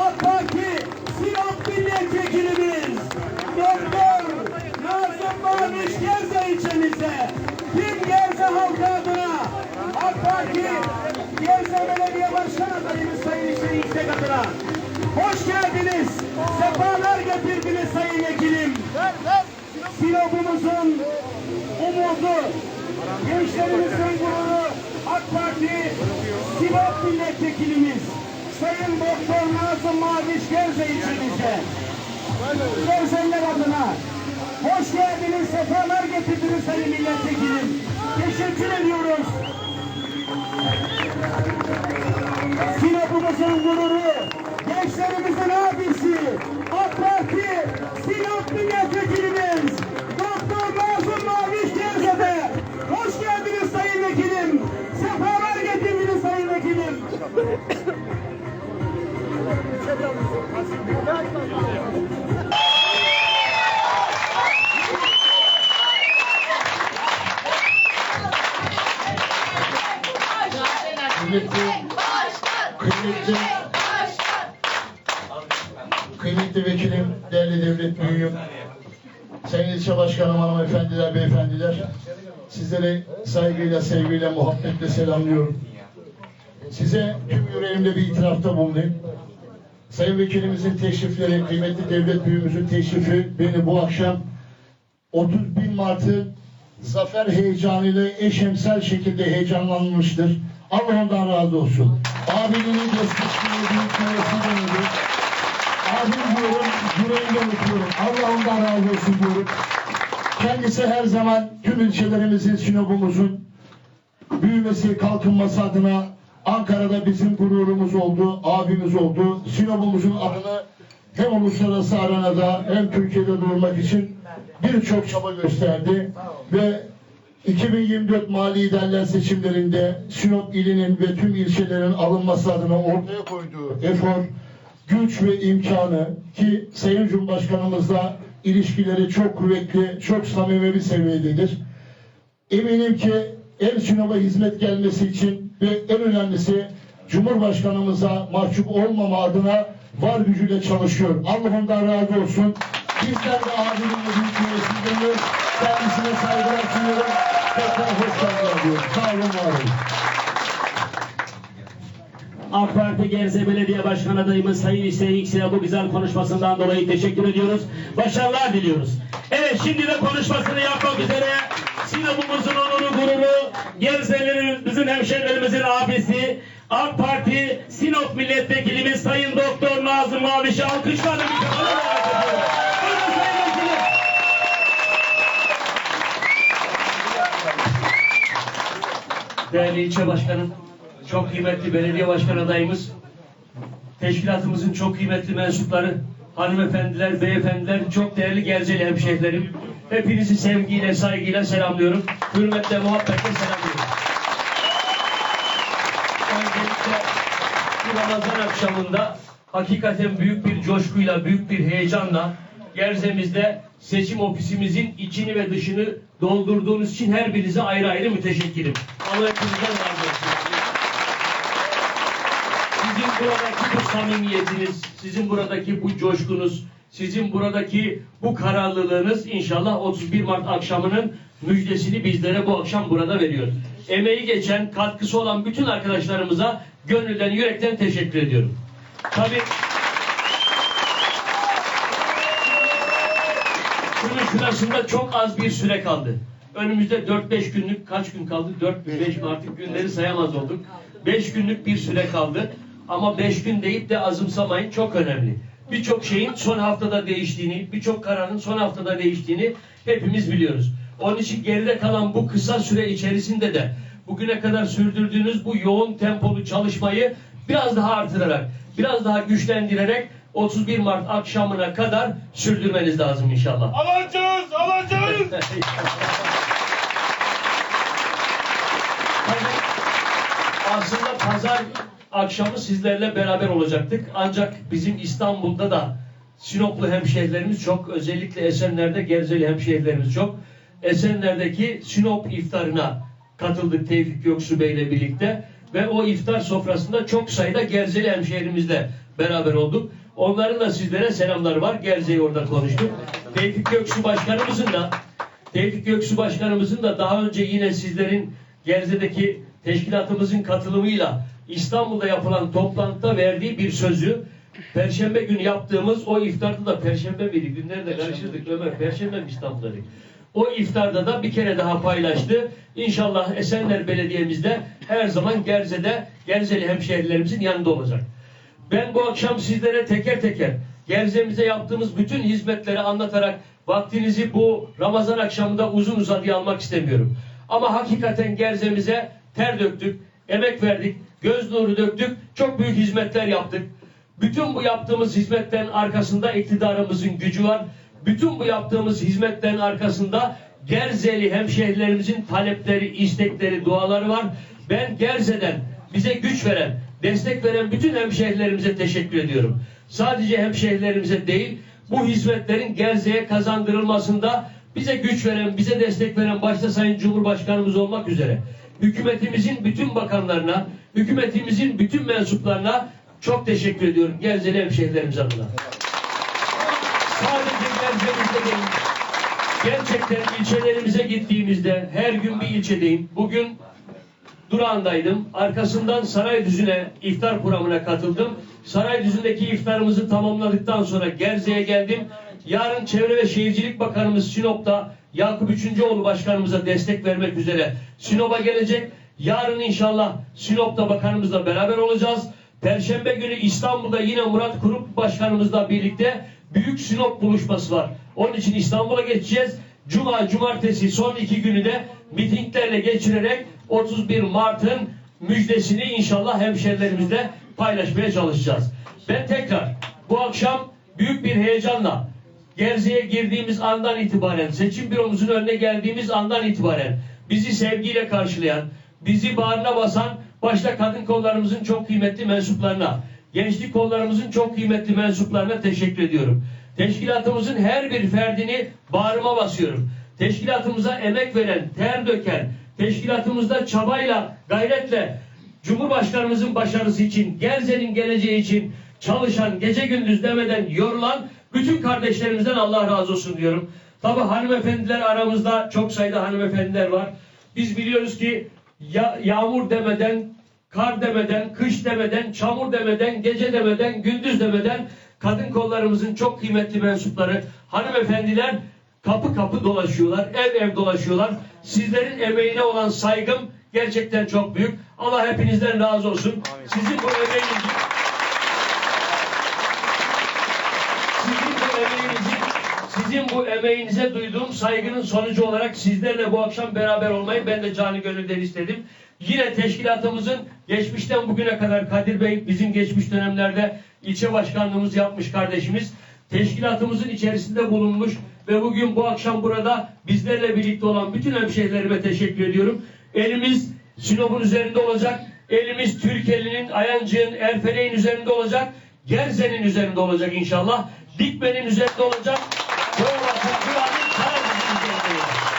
AK Parti Sinop Milletvekilimiz Doktor Nazım Maviş Gerze ilçemize Kim Gerze halkı adına AK Parti Gerze Belediye Başkan adayımız Sayın İşte İstek adına Hoş geldiniz. Sefalar getirdiniz Sayın Vekilim. Sinop'umuzun umudu, gençlerimizin gururu AK Parti Sinop Milletvekilimiz Sayın Doktor Nazım Maviş Gerze ilçemize. Gerzeller adına hoş geldiniz, sefalar getirdiniz Sayın Milletvekilim. Teşekkür ediyoruz. Sinop'umuzun gururu, gençlerimizin abisi, Kıymetli, kıymetli, vekilim, değerli devlet büyüğüm, sayın ilçe başkanım, hanımefendiler, beyefendiler, sizleri saygıyla, sevgiyle, muhabbetle selamlıyorum. Size tüm yüreğimle bir itirafta bulunayım. Sayın vekilimizin teşrifleri, kıymetli devlet büyüğümüzün teşrifi beni bu akşam 31 Mart'ı zafer heyecanıyla eşemsel şekilde heyecanlanmıştır. Allah ondan razı olsun. Abinin destekçiliği, büyük ödülü. Abim diyorum, yüreğimden öpüyorum. Allah ondan razı olsun diyorum. Kendisi her zaman tüm ilçelerimizin, Sinop'umuzun büyümesi, kalkınması adına Ankara'da bizim gururumuz oldu, abimiz oldu. Sinop'umuzun adını hem uluslararası arenada hem Türkiye'de duyurmak için birçok çaba gösterdi ve 2024 mali liderler seçimlerinde Sinop ilinin ve tüm ilçelerin alınması adına ortaya koyduğu efor, güç ve imkanı ki Sayın Cumhurbaşkanımızla ilişkileri çok kuvvetli, çok samimi bir seviyededir. Eminim ki el Sinop'a hizmet gelmesi için ve en önemlisi Cumhurbaşkanımıza mahcup olmama adına var gücüyle çalışıyor. Allah ondan razı olsun. Bizler de abimin büyük. Kendisine saygılar sunuyorum. Tekrar hoş geldiniz. Sağ olun, var olun. AK Parti Gerze Belediye Başkan adayımız Sayın Hüseyin Yüksel'e bu güzel konuşmasından dolayı teşekkür ediyoruz. Başarılar diliyoruz. Evet şimdi de konuşmasını yapmak üzere Sinop'umuzun onuru gururu, Gerzelerin, bizim hemşehrilerimizin abisi, AK Parti Sinop Milletvekilimiz Sayın Doktor Nazım Maviş'i alkışlarla. Değerli ilçe başkanım, çok kıymetli belediye başkan adayımız, teşkilatımızın çok kıymetli mensupları, hanımefendiler, beyefendiler, çok değerli Gerzeli hemşehrilerim. Hepinizi sevgiyle, saygıyla selamlıyorum. Hürmetle, muhabbetle selamlıyorum. Öncelikle bu Ramazan akşamında hakikaten büyük bir coşkuyla, büyük bir heyecanla Gerze'mizde seçim ofisimizin içini ve dışını doldurduğunuz için her birinize ayrı ayrı müteşekkirim. Allah hepinizden razı olsun. Sizin buradaki bu samimiyetiniz, sizin buradaki bu coşkunuz, sizin buradaki bu kararlılığınız inşallah 31 Mart akşamının müjdesini bizlere bu akşam burada veriyor. Emeği geçen, katkısı olan bütün arkadaşlarımıza gönülden, yürekten teşekkür ediyorum. Tabii Şunun şurasında çok az bir süre kaldı. Önümüzde 4-5 günlük kaç gün kaldı? 4-5 mi artık günleri sayamaz olduk. 5 günlük bir süre kaldı. Ama 5 gün deyip de azımsamayın çok önemli. Birçok şeyin son haftada değiştiğini, birçok kararın son haftada değiştiğini hepimiz biliyoruz. Onun için geride kalan bu kısa süre içerisinde de bugüne kadar sürdürdüğünüz bu yoğun tempolu çalışmayı biraz daha artırarak, biraz daha güçlendirerek 31 Mart akşamına kadar sürdürmeniz lazım inşallah. Alacağız, alacağız. Aslında pazar akşamı sizlerle beraber olacaktık. Ancak bizim İstanbul'da da Sinoplu hemşehrilerimiz çok. Özellikle Esenler'de Gerzeli hemşehrilerimiz çok. Esenler'deki Sinop iftarına katıldık Tevfik Göksu Bey ile birlikte. Ve o iftar sofrasında çok sayıda Gerzeli hemşehrimizle beraber olduk. Onların da sizlere selamları var. Gerze'yi orada konuştuk. Tevfik Göksu Başkanımızın da Tevfik Göksu Başkanımızın da daha önce yine sizlerin Gerze'deki teşkilatımızın katılımıyla İstanbul'da yapılan toplantıda verdiği bir sözü Perşembe günü yaptığımız o iftarda da Perşembe miydi? Günleri de karıştırdık Ömer. Perşembe mi İstanbul'da? O iftarda da bir kere daha paylaştı. İnşallah Esenler Belediye'mizde her zaman Gerze'de Gerzeli hemşehrilerimizin yanında olacak. Ben bu akşam sizlere teker teker Gerze'mize yaptığımız bütün hizmetleri anlatarak vaktinizi bu Ramazan akşamında uzun uzadıya almak istemiyorum. Ama hakikaten Gerze'mize ter döktük, emek verdik, göz nuru döktük, çok büyük hizmetler yaptık. Bütün bu yaptığımız hizmetlerin arkasında iktidarımızın gücü var. Bütün bu yaptığımız hizmetlerin arkasında Gerzeli hemşehrilerimizin talepleri, istekleri, duaları var. Ben Gerze'den bize güç veren, destek veren bütün hemşehrilerimize teşekkür ediyorum. Sadece hemşehrilerimize değil, bu hizmetlerin Gerze'ye kazandırılmasında bize güç veren, bize destek veren başta Sayın Cumhurbaşkanımız olmak üzere hükümetimizin bütün bakanlarına, hükümetimizin bütün mensuplarına çok teşekkür ediyorum Gerzeli hemşehrilerimiz adına. Sadece Gerze'mizde değil, gerçekten ilçelerimize gittiğimizde her gün bir ilçedeyim. Bugün durağındaydım. Arkasından Saraydüzü'ne iftar programına katıldım. Saraydüzü'ndeki iftarımızı tamamladıktan sonra Gerze'ye geldim. Yarın Çevre ve Şehircilik Bakanımız Sinop'ta Yakup Üçüncüoğlu Başkanımıza destek vermek üzere Sinop'a gelecek. Yarın inşallah Sinop'ta bakanımızla beraber olacağız. Perşembe günü İstanbul'da yine Murat Kurup Başkanımızla birlikte büyük Sinop buluşması var. Onun için İstanbul'a geçeceğiz. Cuma, cumartesi son iki günü de mitinglerle geçirerek 31 Mart'ın müjdesini inşallah hemşerilerimizle paylaşmaya çalışacağız. Ben tekrar bu akşam büyük bir heyecanla Gerze'ye girdiğimiz andan itibaren, seçim büromuzun önüne geldiğimiz andan itibaren bizi sevgiyle karşılayan, bizi bağrına basan başta kadın kollarımızın çok kıymetli mensuplarına, gençlik kollarımızın çok kıymetli mensuplarına teşekkür ediyorum. Teşkilatımızın her bir ferdini bağrıma basıyorum. Teşkilatımıza emek veren, ter döken, teşkilatımızda çabayla, gayretle Cumhurbaşkanımızın başarısı için, Gerze'nin geleceği için çalışan, gece gündüz demeden yorulan bütün kardeşlerimizden Allah razı olsun diyorum. Tabi hanımefendiler aramızda çok sayıda hanımefendiler var. Biz biliyoruz ki ya, yağmur demeden, kar demeden, kış demeden, çamur demeden, gece demeden, gündüz demeden kadın kollarımızın çok kıymetli mensupları, hanımefendiler kapı kapı dolaşıyorlar, ev ev dolaşıyorlar. Sizlerin emeğine olan saygım gerçekten çok büyük. Allah hepinizden razı olsun. Sizin bu emeğinizi sizin bu emeğinizi sizin bu emeğinize duyduğum saygının sonucu olarak sizlerle bu akşam beraber olmayı ben de canı gönülden istedim. Yine teşkilatımızın geçmişten bugüne kadar Kadir Bey bizim geçmiş dönemlerde ilçe başkanlığımız yapmış kardeşimiz. Teşkilatımızın içerisinde bulunmuş ve bugün bu akşam burada bizlerle birlikte olan bütün hemşehrilerime teşekkür ediyorum. Elimiz Sinop'un üzerinde olacak. Elimiz Türkiye'nin, Ayancık'ın, Erfeleğin üzerinde olacak. Gerze'nin üzerinde olacak inşallah. Dikmen'in üzerinde olacak. Doğrak'ın, Güven'in, Karadeniz üzerinde olacak.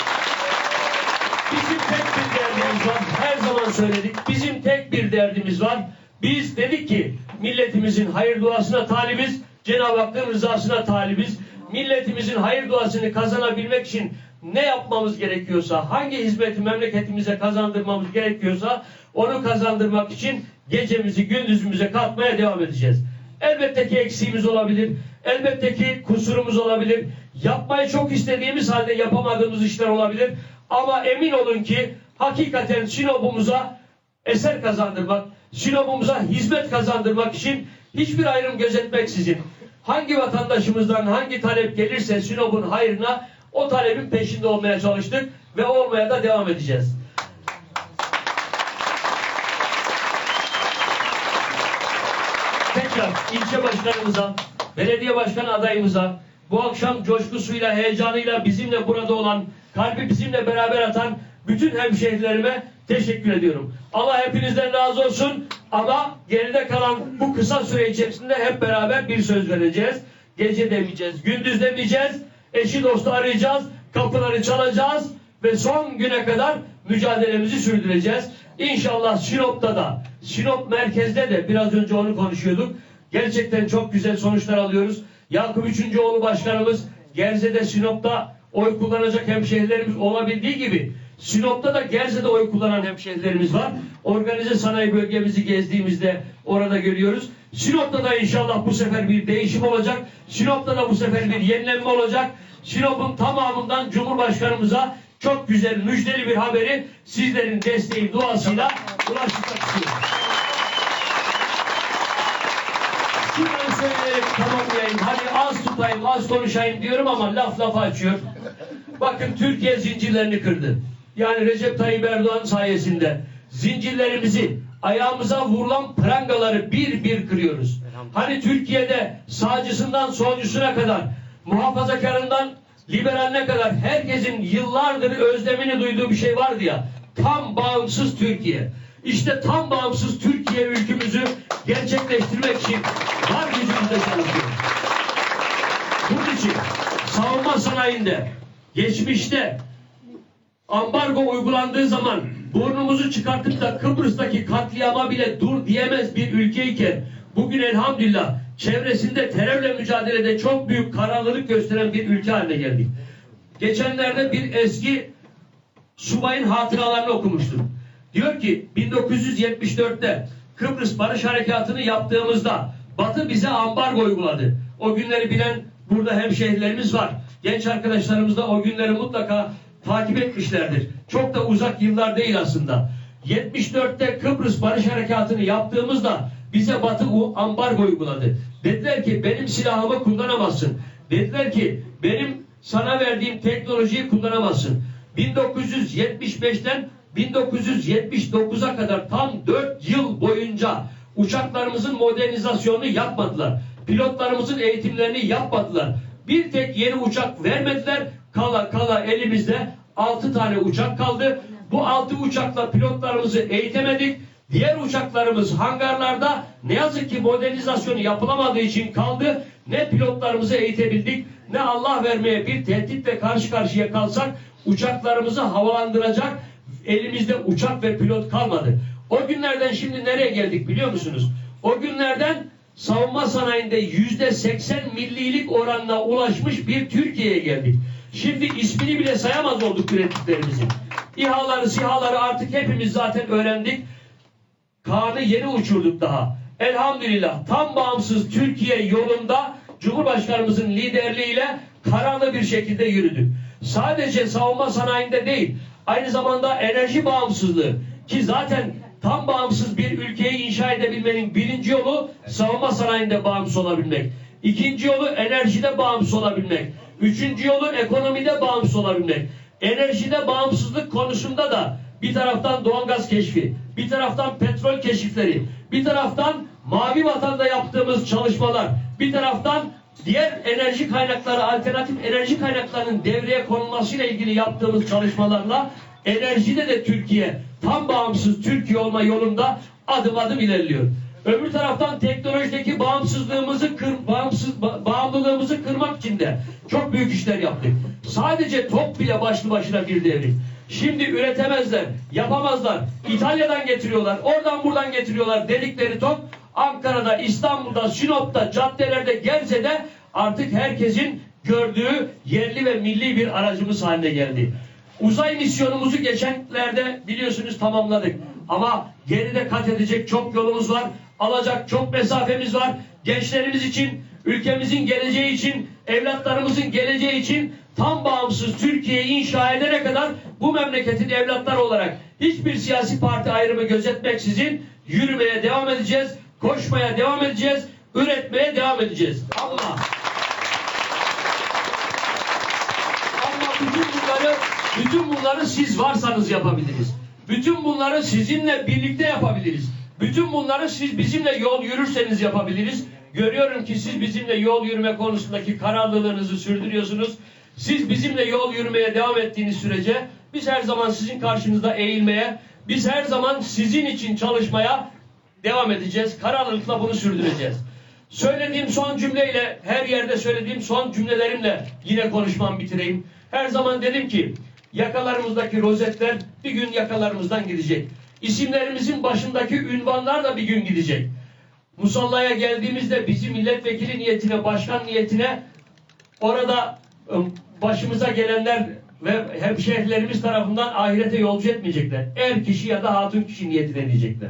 Bizim tek bir derdimiz var. Her söyledik. Bizim tek bir derdimiz var. Biz dedik ki milletimizin hayır duasına talibiz. Cenab-ı Hakk'ın rızasına talibiz. Milletimizin hayır duasını kazanabilmek için ne yapmamız gerekiyorsa, hangi hizmeti memleketimize kazandırmamız gerekiyorsa onu kazandırmak için gecemizi gündüzümüze katmaya devam edeceğiz. Elbette ki eksiğimiz olabilir. Elbette ki kusurumuz olabilir. Yapmayı çok istediğimiz halde yapamadığımız işler olabilir. Ama emin olun ki hakikaten Sinop'umuza eser kazandırmak, Sinop'umuza hizmet kazandırmak için hiçbir ayrım gözetmeksizin hangi vatandaşımızdan hangi talep gelirse Sinop'un hayrına o talebin peşinde olmaya çalıştık ve olmaya da devam edeceğiz. Tekrar ilçe başkanımıza, belediye başkan adayımıza, bu akşam coşkusuyla, heyecanıyla bizimle burada olan, kalbi bizimle beraber atan bütün hemşehrilerime teşekkür ediyorum. Allah hepinizden razı olsun ama geride kalan bu kısa süre içerisinde hep beraber bir söz vereceğiz. Gece demeyeceğiz, gündüz demeyeceğiz, eşi dostu arayacağız, kapıları çalacağız ve son güne kadar mücadelemizi sürdüreceğiz. İnşallah Sinop'ta da, Sinop merkezde de biraz önce onu konuşuyorduk. Gerçekten çok güzel sonuçlar alıyoruz. Yakup Üçüncüoğlu Başkanımız Gerze'de Sinop'ta oy kullanacak hemşehrilerimiz olabildiği gibi Sinop'ta da Gerze'de oy kullanan hemşehrilerimiz var. Organize sanayi bölgemizi gezdiğimizde orada görüyoruz. Sinop'ta da inşallah bu sefer bir değişim olacak. Sinop'ta da bu sefer bir yenilenme olacak. Sinop'un tamamından Cumhurbaşkanımıza çok güzel müjdeli bir haberi sizlerin desteği duasıyla ulaştırmak istiyorum. Şunları söyleyerek tamamlayayım. Hani az tutayım, az konuşayım diyorum ama laf lafa açıyor. Bakın Türkiye zincirlerini kırdı. Yani Recep Tayyip Erdoğan sayesinde zincirlerimizi ayağımıza vurulan prangaları bir bir kırıyoruz. Hani Türkiye'de sağcısından solcusuna kadar muhafazakarından liberaline kadar herkesin yıllardır özlemini duyduğu bir şey vardı ya. Tam bağımsız Türkiye. İşte tam bağımsız Türkiye ülkümüzü gerçekleştirmek için var gücümüzle çalışıyoruz. Bunun için savunma sanayinde geçmişte ambargo uygulandığı zaman burnumuzu çıkartıp da Kıbrıs'taki katliama bile dur diyemez bir ülkeyken bugün elhamdülillah çevresinde terörle mücadelede çok büyük kararlılık gösteren bir ülke haline geldik. Geçenlerde bir eski subayın hatıralarını okumuştum. Diyor ki 1974'te Kıbrıs Barış Harekatı'nı yaptığımızda Batı bize ambargo uyguladı. O günleri bilen burada hemşehrilerimiz var. Genç arkadaşlarımız da o günleri mutlaka takip etmişlerdir. Çok da uzak yıllar değil aslında. 74'te Kıbrıs Barış Harekatı'nı yaptığımızda bize Batı ambargo uyguladı. Dediler ki benim silahımı kullanamazsın. Dediler ki benim sana verdiğim teknolojiyi kullanamazsın. 1975'ten 1979'a kadar tam 4 yıl boyunca uçaklarımızın modernizasyonunu yapmadılar. Pilotlarımızın eğitimlerini yapmadılar. Bir tek yeni uçak vermediler. Kala kala elimizde 6 tane uçak kaldı. Bu 6 uçakla pilotlarımızı eğitemedik. Diğer uçaklarımız hangarlarda ne yazık ki modernizasyonu yapılamadığı için kaldı. Ne pilotlarımızı eğitebildik ne Allah vermeye bir tehditle karşı karşıya kalsak uçaklarımızı havalandıracak elimizde uçak ve pilot kalmadı. O günlerden şimdi nereye geldik biliyor musunuz? O günlerden savunma sanayinde yüzde seksen millilik oranına ulaşmış bir Türkiye'ye geldik. Şimdi ismini bile sayamaz olduk ürettiklerimizin. İHA'ları, SİHA'ları artık hepimiz zaten öğrendik. Kaan'ı yeni uçurduk daha. Elhamdülillah tam bağımsız Türkiye yolunda Cumhurbaşkanımızın liderliğiyle kararlı bir şekilde yürüdük. Sadece savunma sanayinde değil, aynı zamanda enerji bağımsızlığı ki zaten tam bağımsız bir ülkeyi inşa edebilmenin birinci yolu savunma sanayinde bağımsız olabilmek. İkinci yolu enerjide bağımsız olabilmek. Üçüncü yolu ekonomide bağımsız olabilmek. Enerjide bağımsızlık konusunda da bir taraftan doğalgaz keşfi, bir taraftan petrol keşifleri, bir taraftan mavi vatanda yaptığımız çalışmalar, bir taraftan diğer enerji kaynakları, alternatif enerji kaynaklarının devreye konulmasıyla ilgili yaptığımız çalışmalarla enerjide de Türkiye tam bağımsız Türkiye olma yolunda adım adım ilerliyor. Öbür taraftan teknolojideki bağımsızlığımızı kır, bağımsız ba- bağımlılığımızı kırmak için de çok büyük işler yaptık. Sadece top bile başlı başına bir devrim. Şimdi üretemezler, yapamazlar. İtalya'dan getiriyorlar, oradan buradan getiriyorlar dedikleri top Ankara'da, İstanbul'da, Sinop'ta, caddelerde, Gerze'de artık herkesin gördüğü yerli ve milli bir aracımız haline geldi. Uzay misyonumuzu geçenlerde biliyorsunuz tamamladık. Ama geride kat edecek çok yolumuz var. Alacak çok mesafemiz var. Gençlerimiz için, ülkemizin geleceği için, evlatlarımızın geleceği için tam bağımsız Türkiye'yi inşa edene kadar bu memleketin evlatları olarak hiçbir siyasi parti ayrımı gözetmeksizin yürümeye devam edeceğiz, koşmaya devam edeceğiz, üretmeye devam edeceğiz. Ama ama bütün bunları bütün bunları siz varsanız yapabiliriz. Bütün bunları sizinle birlikte yapabiliriz. Bütün bunları siz bizimle yol yürürseniz yapabiliriz. Görüyorum ki siz bizimle yol yürüme konusundaki kararlılığınızı sürdürüyorsunuz. Siz bizimle yol yürümeye devam ettiğiniz sürece biz her zaman sizin karşınızda eğilmeye, biz her zaman sizin için çalışmaya devam edeceğiz. Kararlılıkla bunu sürdüreceğiz. Söylediğim son cümleyle, her yerde söylediğim son cümlelerimle yine konuşmamı bitireyim. Her zaman dedim ki, yakalarımızdaki rozetler bir gün yakalarımızdan gidecek. İsimlerimizin başındaki ünvanlar da bir gün gidecek. Musallaya geldiğimizde bizi milletvekili niyetine, başkan niyetine orada ım, başımıza gelenler ve hemşehrilerimiz tarafından ahirete yolcu etmeyecekler. Er kişi ya da hatun kişi niyetine diyecekler.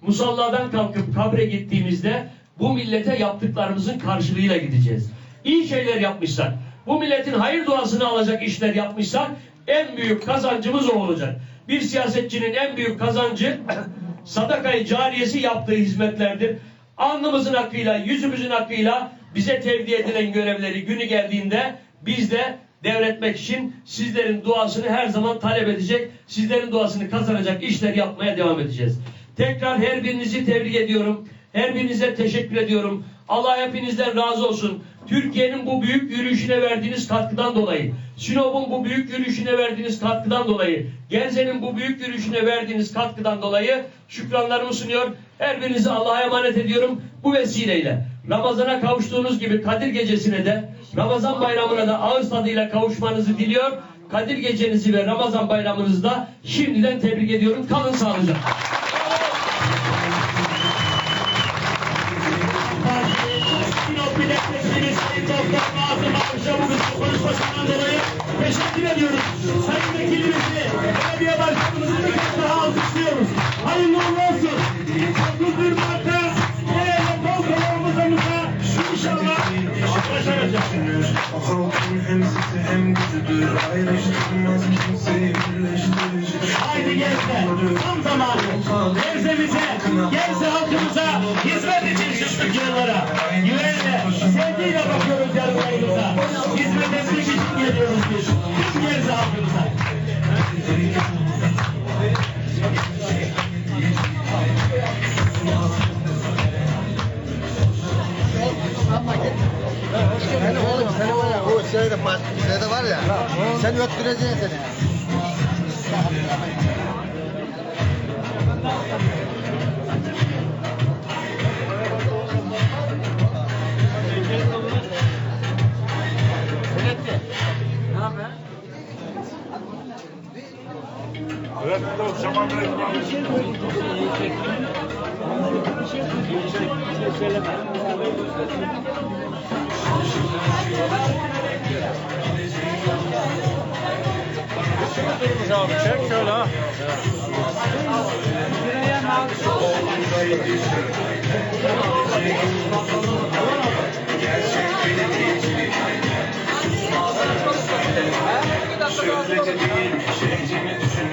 Musalladan kalkıp kabre gittiğimizde bu millete yaptıklarımızın karşılığıyla gideceğiz. İyi şeyler yapmışsak, bu milletin hayır duasını alacak işler yapmışsak en büyük kazancımız o olacak. Bir siyasetçinin en büyük kazancı sadakayı cariyesi yaptığı hizmetlerdir. Alnımızın hakkıyla, yüzümüzün hakkıyla bize tevdi edilen görevleri günü geldiğinde biz de devretmek için sizlerin duasını her zaman talep edecek, sizlerin duasını kazanacak işler yapmaya devam edeceğiz. Tekrar her birinizi tebrik ediyorum. Her birinize teşekkür ediyorum. Allah hepinizden razı olsun. Türkiye'nin bu büyük yürüyüşüne verdiğiniz katkıdan dolayı, Sinop'un bu büyük yürüyüşüne verdiğiniz katkıdan dolayı, Genze'nin bu büyük yürüyüşüne verdiğiniz katkıdan dolayı şükranlarımı sunuyor. Her birinizi Allah'a emanet ediyorum. Bu vesileyle Ramazan'a kavuştuğunuz gibi Kadir Gecesi'ne de Ramazan bayramına da ağız tadıyla kavuşmanızı diliyor. Kadir Gecenizi ve Ramazan bayramınızı da şimdiden tebrik ediyorum. Kalın sağlıcakla. Doktor Nazım Avşa bu güzel konuşmasından dolayı teşekkür ediyoruz. Sayın Vekilimizi, belediye başkanımızı bir kez daha alkışlıyoruz. Hayırlı olsun. Halkın hem sesi hem gücüdür Ayrıştırmaz kimseyi birleştirir Haydi Gezde, tam zamanı. Gezde'mize, Gezde halkımıza hizmet için çıktık yollara. Güvenle, sevgiyle bakıyoruz yanlarımıza. Hizmet etmek için geliyoruz biz. Tüm Gezde halkımıza. Sen öttüreceksin seni. Evet, Şaman Abi çek şöyle ha. Değil şeycimi düşünür O halkın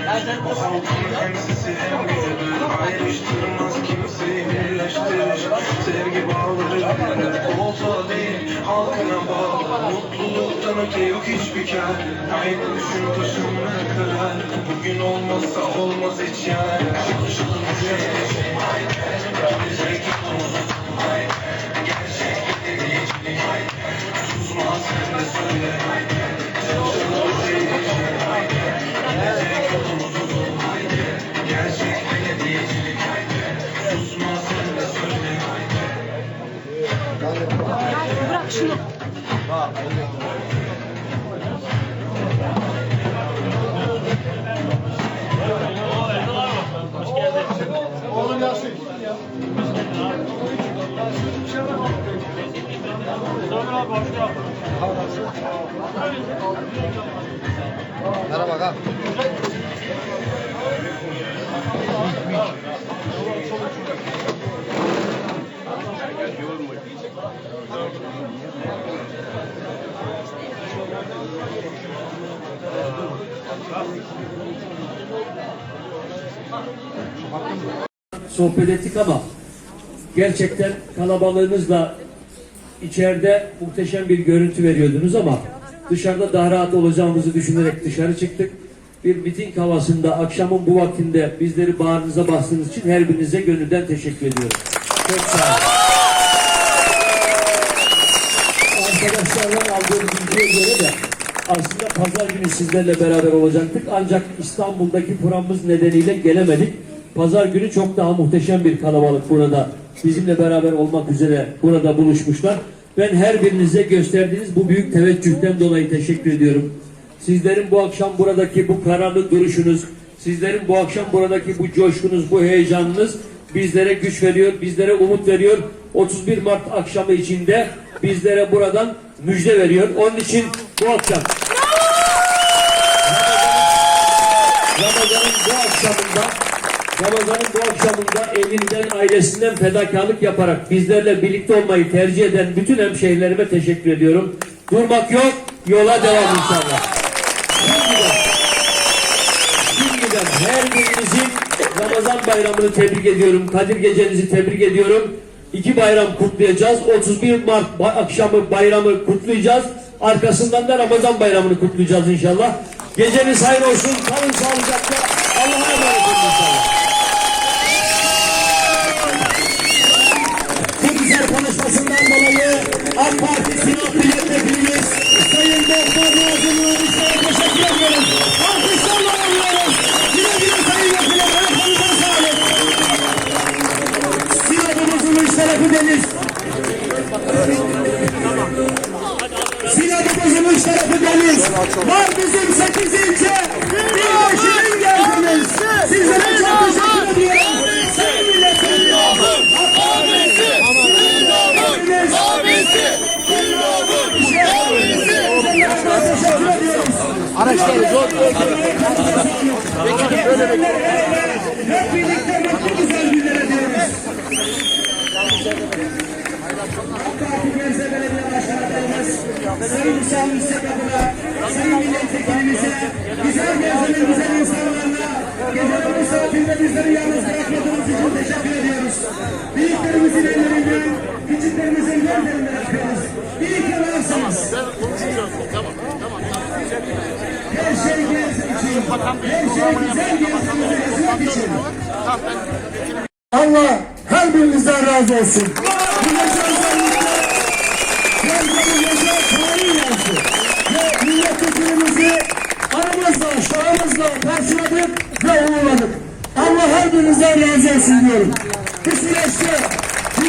hem gücüdür Ayrıştırmaz kimseyi birleştirir Sevgi bağları Olsa değil halkına bağlı Mutluluktan öte yok hiçbir kar Haydi düşün taşınma karar Bugün olmazsa olmaz hiç yani Çalışalım şey Gelecek yolumuz Gerçek dediği Susma sen de söyle sohbet ettik ama gerçekten kalabalığınızla içeride muhteşem bir görüntü veriyordunuz ama dışarıda daha rahat olacağımızı düşünerek dışarı çıktık. Bir miting havasında akşamın bu vaktinde bizleri bağrınıza bastığınız için her birinize gönülden teşekkür ediyorum. Çok sağ olun. Aslında pazar günü sizlerle beraber olacaktık. Ancak İstanbul'daki programımız nedeniyle gelemedik. Pazar günü çok daha muhteşem bir kalabalık burada bizimle beraber olmak üzere burada buluşmuşlar. Ben her birinize gösterdiğiniz bu büyük teveccühten dolayı teşekkür ediyorum. Sizlerin bu akşam buradaki bu kararlı duruşunuz, sizlerin bu akşam buradaki bu coşkunuz, bu heyecanınız bizlere güç veriyor, bizlere umut veriyor. 31 Mart akşamı içinde bizlere buradan müjde veriyor. Onun için bu akşam bu akşamında Ramazan'ın bu akşamında evinden, ailesinden fedakarlık yaparak bizlerle birlikte olmayı tercih eden bütün hemşehrilerime teşekkür ediyorum. Durmak yok, yola devam inşallah. Şimdiden, şimdiden her birinizin Ramazan bayramını tebrik ediyorum. Kadir gecenizi tebrik ediyorum. İki bayram kutlayacağız. 31 Mart akşamı bayramı kutlayacağız. Arkasından da Ramazan bayramını kutlayacağız inşallah. Geceniz hayır olsun. Kalın sağlıcakla. Allah'a emanet olun inşallah.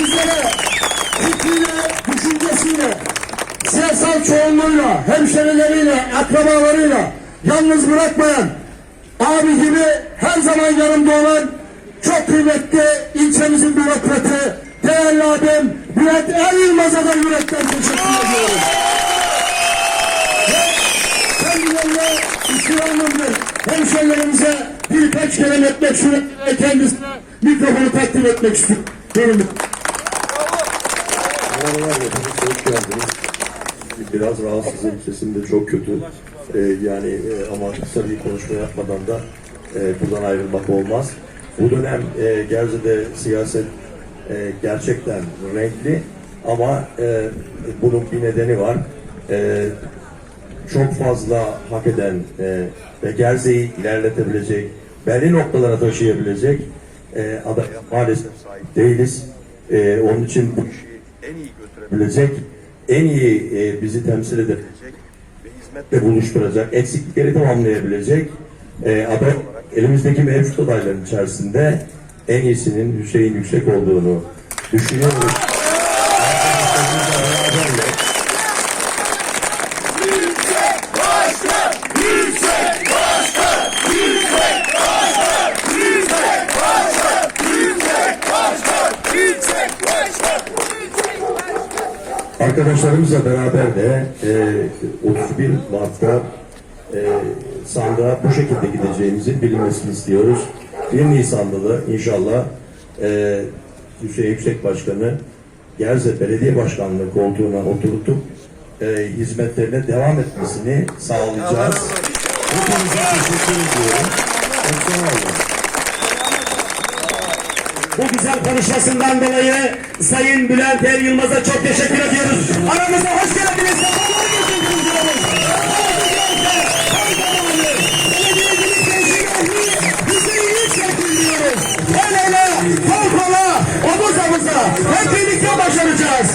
Bizlere fikriyle, düşüncesiyle, siyasal çoğunluğuyla, hemşerileriyle, akrabalarıyla yalnız bırakmayan, abi gibi her zaman yanımda olan çok kıymetli ilçemizin bürokratı, değerli abim Bülent Er Yılmaz'a da yürekten teşekkür ediyorum. Kendilerine ikramımdır. Hemşehrilerimize birkaç kelam etmek suretiyle kendisine mikrofonu takdim etmek istiyorum. Efendim, hoş geldiniz. Biraz rahatsızım, sesim de çok kötü. Ee, yani e, ama kısa bir konuşma yapmadan da e, buradan ayrılmak olmaz. Bu dönem e, Gerze'de siyaset e, gerçekten renkli ama e, bunun bir nedeni var. E, çok fazla hak eden e, ve Gerze'yi ilerletebilecek, belli noktalara taşıyabilecek e, aday maalesef değiliz. E, onun için bu işi en iyi götürebilecek, en iyi e, bizi temsil edebilecek ve hizmetle buluşturacak, eksiklikleri tamamlayabilecek e, aday elimizdeki mevcut adayların içerisinde en iyisinin Hüseyin Yüksek olduğunu düşünüyoruz. Arkadaşlarımızla beraberle Arkadaşlarımızla beraber de e, 31 Mart'ta e, sandığa bu şekilde gideceğimizin bilinmesini istiyoruz. 1 Nisan'da da inşallah e, Hüseyin Yüksek Başkanı Gerze Belediye Başkanlığı koltuğuna oturtup e, hizmetlerine devam etmesini sağlayacağız. Hepinize teşekkür ediyorum. Çok sağ olun. Bu güzel konuşmasından dolayı Sayın Bülent Er Yılmaz'a çok teşekkür ediyoruz. Aramıza hoş geldiniz. El ele, kol kola, omuz omuza hep birlikte başaracağız.